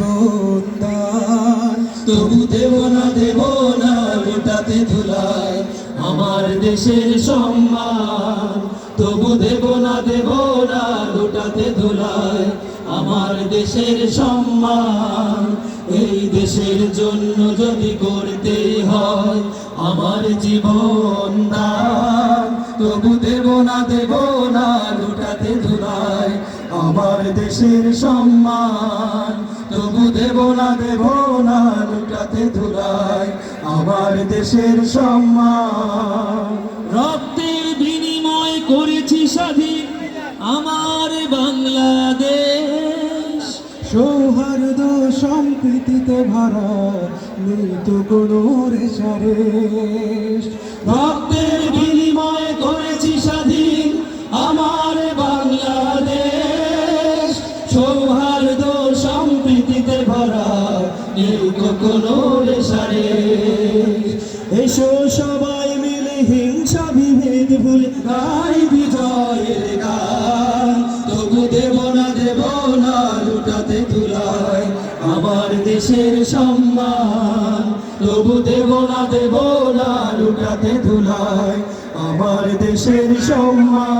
জীবন তবু দেব না দেব না লুটাতে ধুলায় আমার দেশের সম্মান। তবু দেব না দেব না লুটাতে ধুলায় আমার দেশের সম্মান। এই দেশের জন্য যদি করতে হয় আমার জীবন দান। তবু দেব না, দেব আমার দেশের সম্মান। তবু দেব না দেব না লুটাতে ধুলায় আমার দেশের সম্মান। রক্তের বিনিময় করেছি স্বাধীন আমার বাংলাদেশ। সৌহার্দ্য সম্প্রীতিতে ভরা নেই তো কোনো রেশারেশ। রক্তের সৌহার্দ্য সম্প্রীতিতে ভরা নেই কোনো রেশারে এসো সবাই মিলে হিংসা বিভেদ ভুলে গাই বিজয়ের গান। তবু দেব না দেব না, লুটাতে তুলায় আমার দেশের সম্মান। তবু দেব না দেব না, লুটাতে ধুলায় আমার দেশের সম্মান।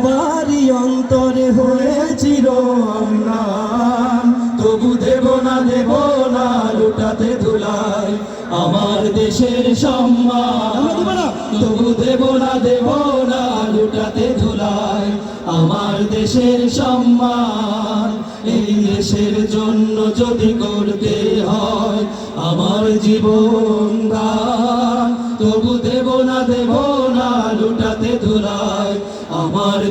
সবারই অন্তরে হয়েছিল নাম তবু দেব না দেব না, লুটাতে ধুলায় আমার দেশের সম্মান। তবু দেব না দেব না, লুটাতে ধুলায় আমার দেশের সম্মান। এই দেশের জন্য যদি করতে হয় আমার জীবন তবু দেব না